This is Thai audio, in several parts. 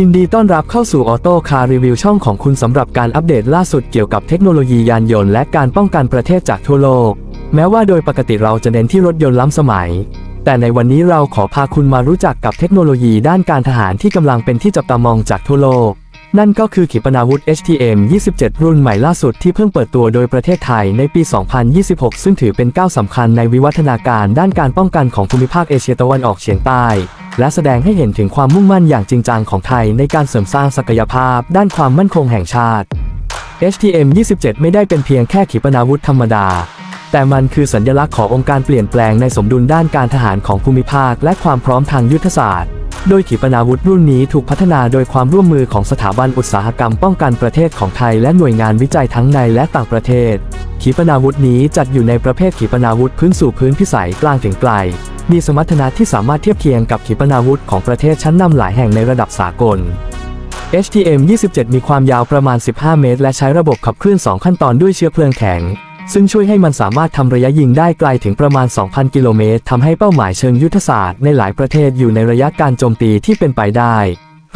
ยินดีต้อนรับเข้าสู่ออโต้คาร์รีวิวช่องของคุณสำหรับการอัปเดตล่าสุดเกี่ยวกับเทคโนโลยียานยนต์และการป้องกันประเทศจากทั่วโลก แม้ว่าโดยปกติเราจะเน้นที่รถยนต์ล้ำสมัย แต่ในวันนี้เราขอพาคุณมารู้จักกับเทคโนโลยีด้านการทหารที่กำลังเป็นที่จับตามองจากทั่วโลก นั่นก็คือขีปนาวุธ HTM 27 รุ่นใหม่ล่าสุดที่เพิ่งเปิดตัวโดยประเทศไทยในปี 2026 ซึ่งถือเป็นก้าวสำคัญในวิวัฒนาการด้านการป้องกันของภูมิภาคเอเชียตะวันออกเฉียงใต้ และแสดงให้เห็นถึงความมุ่งมั่นอย่างจริงจังของไทยในการเสริมสร้างศักยภาพ ด้านความมั่นคงแห่งชาติ HTM 27 ไม่ได้เป็นเพียงแค่ขีปนาวุธธรรมดา แต่มันคือสัญลักษณ์ขององค์การเปลี่ยนแปลงในสมดุลด้านการทหารของภูมิภาค และความพร้อมทางยุทธศาสตร์ โดยขีปนาวุธรุ่นนี้ถูกพัฒนาโดยความร่วมมือของสถาบันอุตสาหกรรมป้องกันประเทศของไทยและหน่วยงานวิจัยทั้งในและต่างประเทศ ขีปนาวุธนี้จัดอยู่ในประเภทขีปนาวุธพื้นสู่พื้นพิสัยกลางถึงไกล มีสมรรถนะที่สามารถเทียบเคียงกับขีปนาวุธของประเทศชั้นนำหลายแห่งในระดับสากล HTM 27 มีความยาวประมาณ 15 เมตร และใช้ระบบขับเคลื่อน 2 ขั้นตอนด้วยเชื้อเพลิงแข็ง ซึ่งช่วยให้มันสามารถทำระยะยิงได้ไกลถึงประมาณ 2,000 กิโลเมตรทำให้เป้าหมายเชิงยุทธศาสตร์ในหลายประเทศอยู่ในระยะการโจมตีที่เป็นไปได้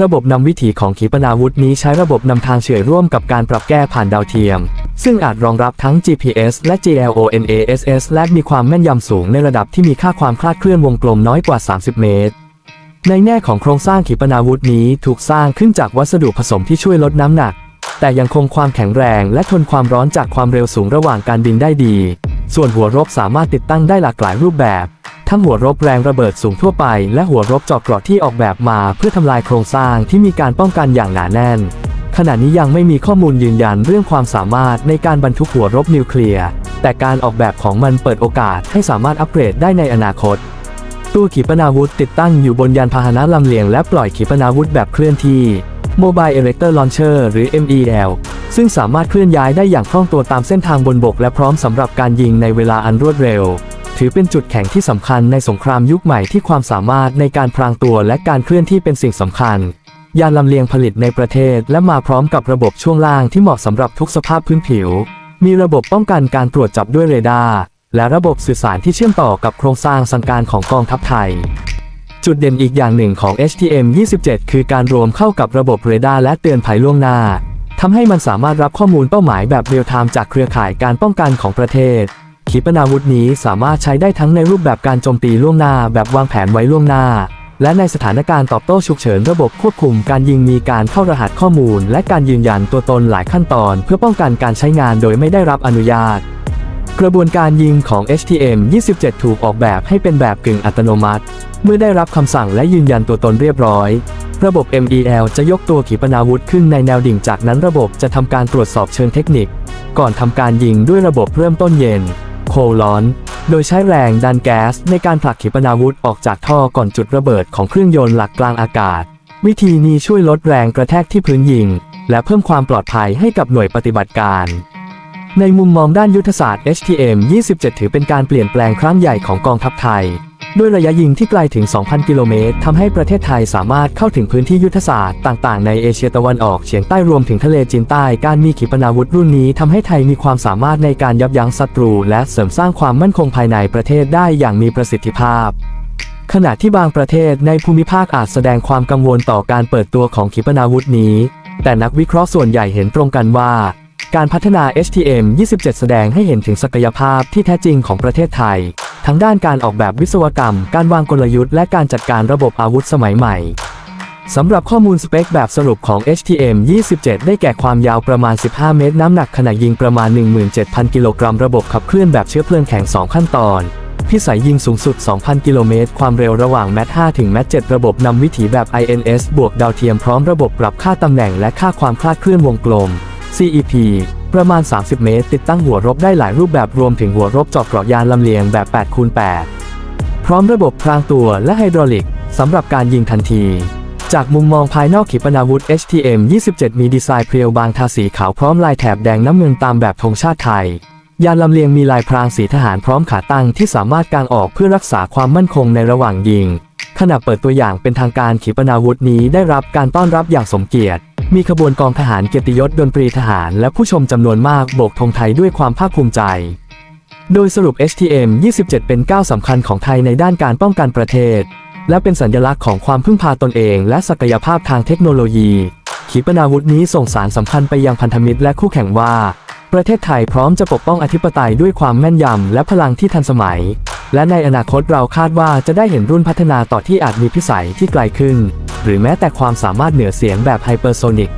ระบบนำวิถีของขีปนาวุธนี้ใช้ระบบนำทางเฉื่อยร่วมกับการปรับแก้ผ่านดาวเทียม ซึ่งอาจรองรับทั้ง GPS และ GLONASS และมีความแม่นยำสูงในระดับที่มีค่าความคลาดเคลื่อนวงกลมน้อยกว่า 30 เมตรในแง่ของโครงสร้างขีปนาวุธนี้ถูกสร้างขึ้นจากวัสดุผสมที่ช่วยลดน้ำหนัก แต่ยังคงความแข็งแรงและทนความร้อนจากความเร็วสูงระหว่างการบินได้ดี ส่วนหัวรบสามารถติดตั้งได้หลากหลายรูปแบบ ทั้งหัวรบแรงระเบิดสูงทั่วไป และหัวรบเจาะเกราะที่ออกแบบมาเพื่อทำลายโครงสร้างที่มีการป้องกันอย่างหนาแน่น ขณะนี้ยังไม่มีข้อมูลยืนยันเรื่องความสามารถในการบรรทุกหัวรบนิวเคลียร์แต่การออกแบบของมันเปิดโอกาสให้สามารถอัปเกรดได้ในอนาคตตัวขีปนาวุธติดตั้งอยู่บนยานพาหนะลำเลียงและปล่อยขีปนาวุธแบบเคลื่อนที่ Mobile Erector Launcher หรือ MEL ซึ่งสามารถเคลื่อนย้ายได้อย่างคล่องตัวตามเส้นทางบนบกและพร้อมสำหรับการยิงในเวลาอันรวดเร็ว ถือเป็นจุดแข็งที่สำคัญในสงครามยุคใหม่ที่ความสามารถในการพรางตัวและการเคลื่อนที่เป็นสิ่งสำคัญ ยานลำเลียงผลิตในประเทศ และมาพร้อมกับระบบช่วงล่างที่เหมาะสำหรับทุกสภาพพื้นผิว มีระบบป้องกันการตรวจจับด้วยเรดาร์และระบบสื่อสารที่เชื่อมต่อกับโครงสร้างสังการของกองทัพไทย จุดเด่นอีกอย่างหนึ่งของ HTM 27 คือการรวมเข้ากับระบบเรดาร์และเตือนภัยล่วงหน้าทำให้มันสามารถรับข้อมูลเป้าหมายแบบเรียลไทม์จากเครือข่ายการป้องกันของประเทศ ขีปนาวุธนี้สามารถใช้ได้ทั้งในรูปแบบการโจมตีล่วงหน้าแบบวางแผนไว้ล่วงหน้า และในสถานการณ์ตอบโต้ฉุกเฉินระบบควบคุมการยิงมีการเข้ารหัสข้อมูล และการยืนยันตัวตนหลายขั้นตอน เพื่อป้องกันการใช้งานโดยไม่ได้รับอนุญาต กระบวนการยิงของ HTM 27 ถูกออกแบบให้เป็นแบบกึ่งอัตโนมัติ เมื่อได้รับคำสั่งและยืนยันตัวตนเรียบร้อย ระบบ MEL จะยกตัวขีปนาวุธขึ้นในแนวดิ่งจากนั้นระบบจะทำการตรวจสอบเชิงเทคนิค ก่อนทำการยิงด้วยระบบเริ่มต้นเย็นโคร้อน โดยใช้แรงดันแก๊สในการผลักขีปนาวุธออกจากท่อก่อนจุดระเบิดของเครื่องยนต์หลักกลางอากาศ วิธีนี้ช่วยลดแรงกระแทกที่พื้นยิง และเพิ่มความปลอดภัยให้กับหน่วยปฏิบัติการ ในมุมมองด้านยุทธศาสตร์ HTM 27 ถือเป็นการเปลี่ยนแปลงครั้งใหญ่ของกองทัพไทย ด้วยระยะยิงที่ไกลถึง 2,000 กิโลเมตรทำให้ประเทศไทยสามารถเข้าถึงพื้นที่ยุทธศาสตร์ต่างๆ ในเอเชียตะวันออกเฉียงใต้รวมถึงทะเลจีนใต้ การมีขีปนาวุธรุ่นนี้ทำให้ไทยมีความสามารถในการยับยั้งศัตรู และเสริมสร้างความมั่นคงภายในประเทศได้อย่างมีประสิทธิภาพขณะที่บางประเทศในภูมิภาคอาจแสดงความกังวลต่อการเปิดตัวของขีปนาวุธนี้ แต่นักวิเคราะห์ส่วนใหญ่เห็นตรงกันว่า การพัฒนา HTM 27 แสดงให้เห็นถึงศักยภาพที่แท้จริงของประเทศไทย ทั้งด้านการออกแบบวิศวกรรม การวางกลยุทธ์และการจัดการระบบอาวุธสมัยใหม่สำหรับข้อมูลสเปคแบบสรุปของ HTM 27 ได้แก่ความยาวประมาณ 15 เมตร น้ำหนักขณะยิงประมาณ 17,000 กิโลกรัม ระบบขับเคลื่อนแบบเชื้อเพลิงแข็ง 2 ขั้นตอน พิสัยยิงสูงสุด 2,000 กิโลเมตร ความเร็วระหว่างแมท5ถึงแมท7ระบบนำวิถีแบบ INS บวกดาวเทียมพร้อมระบบปรับค่าตำแหน่งและค่าความคลาดเคลื่อนวงกลม CEP ประมาณ 30 เมตร ติดตั้งหัวรบได้หลายรูปแบบรวมถึงหัวรบเจาะเกราะยานลำเลียงแบบ 8 คูณ 8 พร้อมระบบพรางตัวและไฮดรอลิกสำหรับการยิงทันที จากมุมมองภายนอกขีปนาวุธ HTM 27 มีดีไซน์เพรียวบางทาสีขาวพร้อมลายแถบแดงน้ำเงินตามแบบธงชาติไทย ยานลำเลียงมีลายพรางสีทหารพร้อมขาตั้งที่สามารถกางออกเพื่อรักษาความมั่นคงในระหว่างยิง ขณะเปิดตัวอย่างเป็นทางการขีปนาวุธนี้ได้รับการต้อนรับอย่างสมเกียรติ มีขบวนกองทหารเกียรติยศดนตรีทหารและผู้ชมจำนวนมากโบกธงไทยด้วยความภาคภูมิใจ โดยสรุป HTM 27 เป็นก้าวสำคัญของไทยในด้านการป้องกันประเทศ และเป็นสัญลักษณ์ของความพึ่งพาตนเอง และศักยภาพทางเทคโนโลยี ขีปนาวุธนี้ส่งสารสำคัญไปยังพันธมิตรและคู่แข่งว่า ประเทศไทยพร้อมจะปกป้องอธิปไตยด้วยความแม่นยำและพลังที่ทันสมัย และในอนาคตเราคาดว่าจะได้เห็นรุ่นพัฒนาต่อที่อาจมีพิสัยที่ไกลขึ้น หรือแม้แต่ความสามารถเหนือเสียงแบบไฮเปอร์โซนิก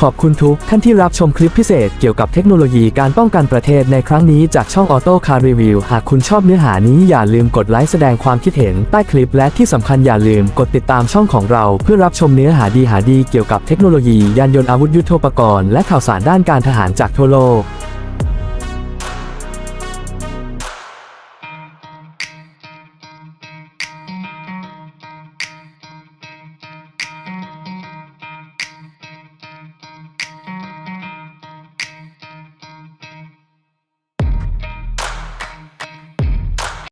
ขอบคุณทุกท่านที่รับชมคลิปพิเศษเกี่ยวกับเทคโนโลยีการป้องกันประเทศในครั้งนี้จากช่อง Auto Car Review หากคุณชอบเนื้อหานี้อย่าลืมกดไลค์แสดงความคิดเห็นใต้คลิปและที่สำคัญอย่าลืมกดติดตามช่องของเราเพื่อรับชมเนื้อหาดีหาดีเกี่ยวกับเทคโนโลยียานยนต์อาวุธยุทโธปกรณ์และข่าวสารด้านการทหารจากทั่วโลก